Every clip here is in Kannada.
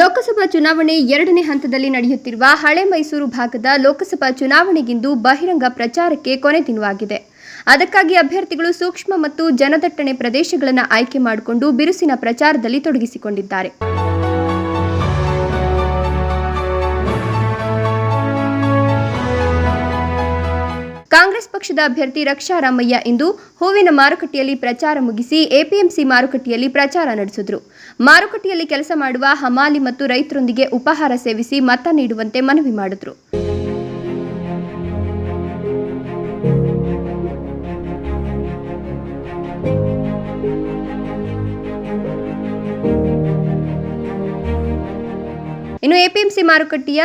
ಲೋಕಸಭಾ ಚುನಾವಣೆ ಎರಡನೇ ಹಂತದಲ್ಲಿ ನಡೆಯುತ್ತಿರುವ ಹಳೆ ಮೈಸೂರು ಭಾಗದ ಲೋಕಸಭಾ ಚುನಾವಣೆಗಿಂದು ಬಹಿರಂಗ ಪ್ರಚಾರಕ್ಕೆ ಕೊನೆ ದಿನವಾಗಿದೆ ಅದಕ್ಕಾಗಿ ಅಭ್ಯರ್ಥಿಗಳು ಸೂಕ್ಷ್ಮ ಮತ್ತು ಜನದಟ್ಟಣೆ ಪ್ರದೇಶಗಳನ್ನು ಆಯ್ಕೆ ಮಾಡಿಕೊಂಡು ಬಿರುಸಿನ ಪ್ರಚಾರದಲ್ಲಿ ತೊಡಗಿಸಿಕೊಂಡಿದ್ದಾರೆ. ಕಾಂಗ್ರೆಸ್ ಪಕ್ಷದ ಅಭ್ಯರ್ಥಿ ರಕ್ಷಾ ರಾಮಯ್ಯ ಇಂದು ಹೂವಿನ ಮಾರುಕಟ್ಟೆಯಲ್ಲಿ ಪ್ರಚಾರ ಮುಗಿಸಿ ಎಪಿಎಂಸಿ ಮಾರುಕಟ್ಟೆಯಲ್ಲಿ ಪ್ರಚಾರ ನಡೆಸಿದರು. ಮಾರುಕಟ್ಟೆಯಲ್ಲಿ ಕೆಲಸ ಮಾಡುವ ಹಮಾಲಿ ಮತ್ತು ರೈತರೊಂದಿಗೆ ಉಪಹಾರ ಸೇವಿಸಿ ಮತ ನೀಡುವಂತೆ ಮನವಿ ಮಾಡಿದರು. ಇನ್ನು ಎಪಿಎಂಸಿ ಮಾರುಕಟ್ಟೆಯ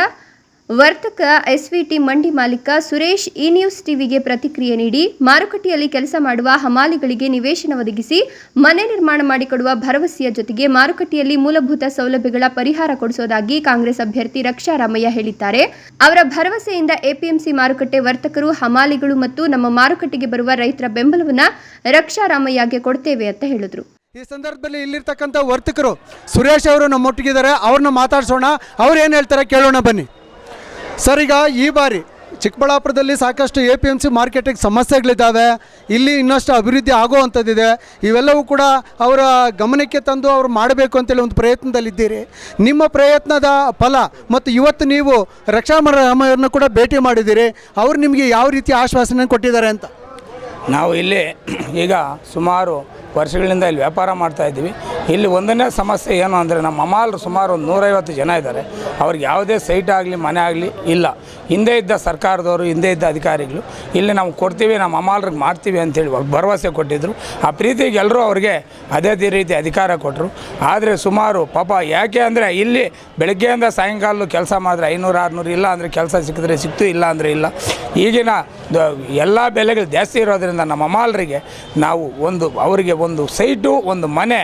ವರ್ತಕ ಎಸ್ವಿಟಿ ಮಂಡಿ ಮಾಲೀಕ ಸುರೇಶ್ ಇ ನ್ಯೂಸ್ ಟಿವಿಗೆ ಪ್ರತಿಕ್ರಿಯೆ ನೀಡಿ ಮಾರುಕಟ್ಟೆಯಲ್ಲಿ ಕೆಲಸ ಮಾಡುವ ಹಮಾಲಿಗಳಿಗೆ ನಿವೇಶನ ಒದಗಿಸಿ ಮನೆ ನಿರ್ಮಾಣ ಮಾಡಿಕೊಡುವ ಭರವಸೆಯ ಜೊತೆಗೆ ಮಾರುಕಟ್ಟೆಯಲ್ಲಿ ಮೂಲಭೂತ ಸೌಲಭ್ಯಗಳ ಪರಿಹಾರ ಕೊಡಿಸೋದಾಗಿ ಕಾಂಗ್ರೆಸ್ ಅಭ್ಯರ್ಥಿ ರಕ್ಷಾ ರಾಮಯ್ಯ ಹೇಳಿದ್ದಾರೆ. ಅವರ ಭರವಸೆಯಿಂದ ಎಪಿಎಂಸಿ ಮಾರುಕಟ್ಟೆ ವರ್ತಕರು, ಹಮಾಲಿಗಳು ಮತ್ತು ನಮ್ಮ ಮಾರುಕಟ್ಟೆಗೆ ಬರುವ ರೈತರ ಬೆಂಬಲವನ್ನ ರಕ್ಷಾ ರಾಮಯ್ಯಗೆ ಕೊಡ್ತೇವೆ ಅಂತ ಹೇಳಿದರು. ಈ ಸಂದರ್ಭದಲ್ಲಿ ಇಲ್ಲಿರ್ತಕ್ಕಂಥ ವರ್ತಕರು ಸುರೇಶ್ ಅವರು ನಮ್ಮೊಟ್ಟಿಗಿದ್ದಾರೆ, ಅವ್ರನ್ನ ಮಾತಾಡ್ಸೋಣ, ಅವ್ರು ಏನು ಹೇಳ್ತಾರೆ ಕೇಳೋಣ ಬನ್ನಿ. ಸರ್ ಈಗ ಈ ಬಾರಿ ಚಿಕ್ಕಬಳ್ಳಾಪುರದಲ್ಲಿ ಸಾಕಷ್ಟು ಎ ಪಿ ಎಂ ಸಿ ಮಾರ್ಕೆಟಿಗೆ ಸಮಸ್ಯೆಗಳಿದ್ದಾವೆ. ಇಲ್ಲಿ ಇನ್ನಷ್ಟು ಅಭಿವೃದ್ಧಿ ಆಗುವಂಥದ್ದಿದೆ. ಇವೆಲ್ಲವೂ ಕೂಡ ಅವರ ಗಮನಕ್ಕೆ ತಂದು ಅವ್ರು ಮಾಡಬೇಕು ಅಂತೇಳಿ ಒಂದು ಪ್ರಯತ್ನದಲ್ಲಿದ್ದೀರಿ. ನಿಮ್ಮ ಪ್ರಯತ್ನದ ಫಲ ಮತ್ತು ಇವತ್ತು ನೀವು ರಕ್ಷಾಮರಮ್ಮರನ್ನು ಕೂಡ ಭೇಟಿ ಮಾಡಿದ್ದೀರಿ. ಅವರು ನಿಮಗೆ ಯಾವ ರೀತಿ ಆಶ್ವಾಸನೆ ಕೊಟ್ಟಿದ್ದಾರೆ ಅಂತ? ನಾವು ಇಲ್ಲಿ ಈಗ ಸುಮಾರು ವರ್ಷಗಳಿಂದ ಇಲ್ಲಿ ವ್ಯಾಪಾರ ಮಾಡ್ತಾ ಇದ್ದೀವಿ. ಇಲ್ಲಿ ಒಂದನೇ ಸಮಸ್ಯೆ ಏನು ಅಂದರೆ ನಮ್ಮ ಅಮಾಲ್ರು ಸುಮಾರು ಒಂದು ನೂರೈವತ್ತು ಜನ ಇದ್ದಾರೆ. ಅವ್ರಿಗೆ ಯಾವುದೇ ಸೈಟ್ ಆಗಲಿ, ಮನೆ ಆಗಲಿ ಇಲ್ಲ. ಹಿಂದೆ ಇದ್ದ ಸರ್ಕಾರದವರು, ಹಿಂದೆ ಇದ್ದ ಅಧಿಕಾರಿಗಳು, ಇಲ್ಲಿ ನಾವು ಕೊಡ್ತೀವಿ, ನಮ್ಮ ಅಮಾಲ್ರಿಗೆ ಮಾಡ್ತೀವಿ ಅಂತೇಳಿ ಭರವಸೆ ಕೊಟ್ಟಿದ್ದರು ಆ ಪ್ರೀತಿಗೆ ಎಲ್ಲರೂ ಅವ್ರಿಗೆ ಅದೇ ರೀತಿ ಅಧಿಕಾರ ಕೊಟ್ಟರು ಆದರೆ ಸುಮಾರು ಪಾಪ ಯಾಕೆ ಅಂದರೆ ಇಲ್ಲಿ ಬೆಳಗ್ಗೆಯಿಂದ ಸಾಯಂಕಾಲ ಕೆಲಸ ಮಾಡಿದ್ರೆ ಐನೂರು, ಆರುನೂರು ಇಲ್ಲ ಅಂದರೆ ಕೆಲಸ ಸಿಕ್ಕಿದ್ರೆ ಸಿಕ್ತು, ಇಲ್ಲ ಅಂದರೆ ಇಲ್ಲ. ಈಗಿನ ಎಲ್ಲ ಬೆಲೆಗಳು ಜಾಸ್ತಿ ಇರೋದರಿಂದ ನಮ್ಮ ಅಮಾಲರಿಗೆ ನಾವು ಒಂದು, ಅವರಿಗೆ ಒಂದು ಸೈಟು, ಒಂದು ಮನೆ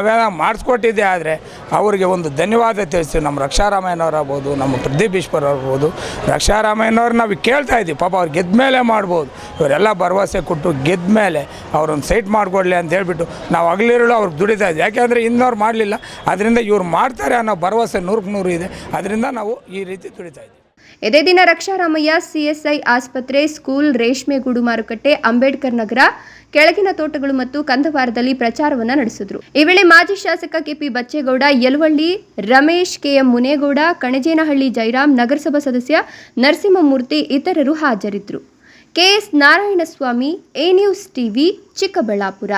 ನಾವೇನೋ ಮಾಡಿಸ್ಕೊಟ್ಟಿದ್ದೆ ಆದರೆ ಅವರಿಗೆ ಒಂದು ಧನ್ಯವಾದ ತಿಳಿಸ್ತೀವಿ. ನಮ್ಮ ರಕ್ಷಾರಾಮಯ್ಯನವರಾಗ್ಬೋದು ನಮ್ಮ ಪ್ರದೀಪ್ ಈಶ್ವರ್ ಆಗ್ಬೋದು. ರಕ್ಷಾರಾಮಯ್ಯನವ್ರು ನಾವು ಕೇಳ್ತಾ ಇದ್ದೀವಿ. ಪಾಪ ಅವ್ರು ಗೆದ್ದ ಮೇಲೆ ಮಾಡ್ಬೋದು. ಇವರೆಲ್ಲ ಭರವಸೆ ಕೊಟ್ಟು ಗೆದ್ದ ಮೇಲೆ ಅವ್ರೊಂದು ಸೈಟ್ ಮಾಡಿಕೊಡ್ಲಿ ಅಂತ ಹೇಳಿಬಿಟ್ಟು ನಾವು ಹಗಲಿರುಳು ಅವ್ರಿಗೆ ದುಡಿತಾ ಇದ್ದೀವಿ ಯಾಕೆಂದರೆ ಇನ್ನವ್ರು ಮಾಡಲಿಲ್ಲ. ಅದರಿಂದ ಇವ್ರು ಮಾಡ್ತಾರೆ ಅನ್ನೋ ಭರವಸೆ ನೂರಕ್ಕೆ ನೂರು ಇದೆ. ಅದರಿಂದ ನಾವು ಈ ರೀತಿ ದುಡಿತಾ ಇದ್ದೀವಿ. ಇದೇ ದಿನ ರಕ್ಷಾರಾಮಯ್ಯ ಸಿಎಸ್ಐ ಆಸ್ಪತ್ರೆ, ಸ್ಕೂಲ್ ರೇಷ್ಮೆಗೂಡು ಮಾರುಕಟ್ಟೆ, ಅಂಬೇಡ್ಕರ್ ನಗರ, ಕೆಳಗಿನ ತೋಟಗಳು ಮತ್ತು ಕಂದವಾರದಲ್ಲಿ ಪ್ರಚಾರವನ್ನ ನಡೆಸಿದ್ರು. ಈ ವೇಳೆ ಮಾಜಿ ಶಾಸಕ ಕೆಪಿ ಬಚ್ಚೇಗೌಡ, ಯಲವಳ್ಳಿ, ರಮೇಶ್ ಕೆಎಂ ಮುನೇಗೌಡ, ಕಣಜೇನಹಳ್ಳಿ ಜೈರಾಮ್ ನಗರಸಭಾ ಸದಸ್ಯ ನರಸಿಂಹಮೂರ್ತಿ ಇತರರು ಹಾಜರಿದ್ದರು KS Narayanaswamy, A news TV, Chikkaballapur.